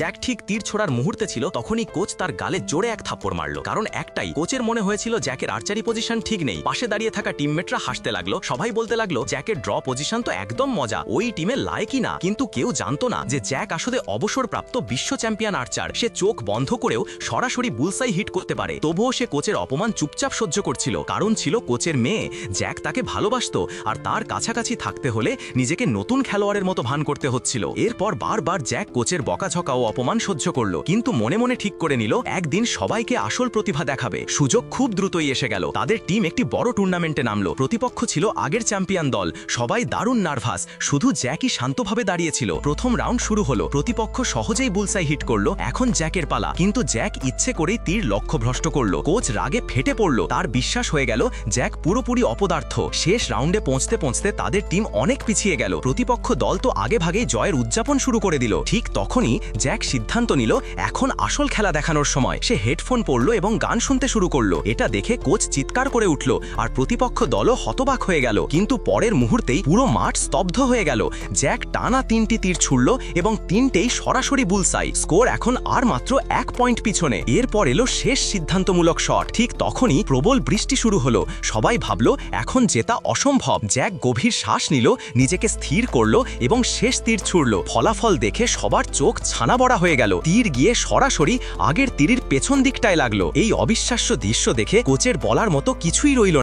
Jack ঠিক তীর ছোড়ার মুহূর্তে ছিল, তখনই কোচ তার গালে জোরে এক থাপ্পড় মারল। কারণ একটাই, কোচের মনে হয়েছিল জ্যাকের আর্চারি পজিশন ঠিক নেই। পাশে দাঁড়িয়ে থাকা টিমমেটরা হাসতে লাগল, সবাই বলতে লাগল, জ্যাকের ড্র পজিশন তো একদম মজা, ওই টিমে লায়কই না? কিন্তু কেউ জানতো না যে জ্যাক আসলে অবসরপ্রাপ্ত বিশ্ব চ্যাম্পিয়ন আর্চার। সে চোখ বন্ধ করেও সরাসরি বুলসাই হিট করতে পারে। তবুও সে কোচের অপমান চুপচাপ সহ্য করছিল। কারণ ছিল কোচের মেয়ে, জ্যাক তাকে ভালোবাসত, আর তার কাছাকাছি থাকতে হলে নিজেকে নতুন খেলোয়াড়ের মতো ভান করতে হচ্ছিল। এরপর বারবার জ্যাক কোচের বকাঝকা ও অপমান সহ্য করল, কিন্তু মনে মনে ঠিক করে নিল, একদিন সবাইকে আসল প্রতিভা দেখাবে। সুযোগ খুব দ্রুতই এসে গেল। তাদের টিম একটি বড় টুর্নামেন্টে নামলো। প্রতিপক্ষ ছিল আগের চ্যাম্পিয়ন দল। সবাই দারুণ নার্ভাস। শুধু জ্যাকই শান্তভাবে দাঁড়িয়েছিল। প্রথম রাউন্ড শুরু হলো। প্রতিপক্ষ সহজেই বুলসাই হিট করল। এখন জ্যাকের পালা। কিন্তু জ্যাক ইচ্ছে করেই তীর লক্ষ্য ভ্রষ্ট করল। কোচ রাগে ফেটে পড়ল। তার বিশ্বাস হয়ে গেল, জ্যাক পুরোপুরি অপদার্থ। শেষ রাউন্ডে পৌঁছতে পৌঁছতে তাদের টিম অনেক পিছিয়ে গেল। প্রতিপক্ষ দল তো আগে ভাগেই জয়ের উদযাপন শুরু করে দিল। ঠিক তখনই জ্যাক সিদ্ধান্ত নিল, এখন আসল খেলা দেখানোর সময়। সে হেডফোন পরলো এবং গান শুনতে শুরু করল। এটা দেখে কোচ চিৎকার করে উঠল আর প্রতিপক্ষ দলও হতবাক হয়ে গেল। কিন্তু পরের মুহূর্তেই পুরো মাঠ স্তব্ধ হয়ে গেল। জ্যাক টানা তিনটি তীর ছুড়ল এবং তিনটেই সরাসরি বুলসাই। স্কোর এখন আর মাত্র এক পয়েন্ট পিছনে। এরপর এলো শেষ সিদ্ধান্তমূলক শট। ঠিক তখনই প্রবল বৃষ্টি শুরু হলো। সবাই ভাবল, এখন জেতা অসম্ভব। জ্যাক গভীর শ্বাস নিল, নিজেকে স্থির করল এবং শেষ তীর ছুড়ল। ফলাফল দেখে সবার চোখ ছানা বড়া হয়ে গেল। তীর গিয়ে সরাসরি আগের তীরের পেছন দিকটায় লাগল। এই অবিশ্বাস্য দৃশ্য দেখে কোচের বলার মতো কিছুই রইল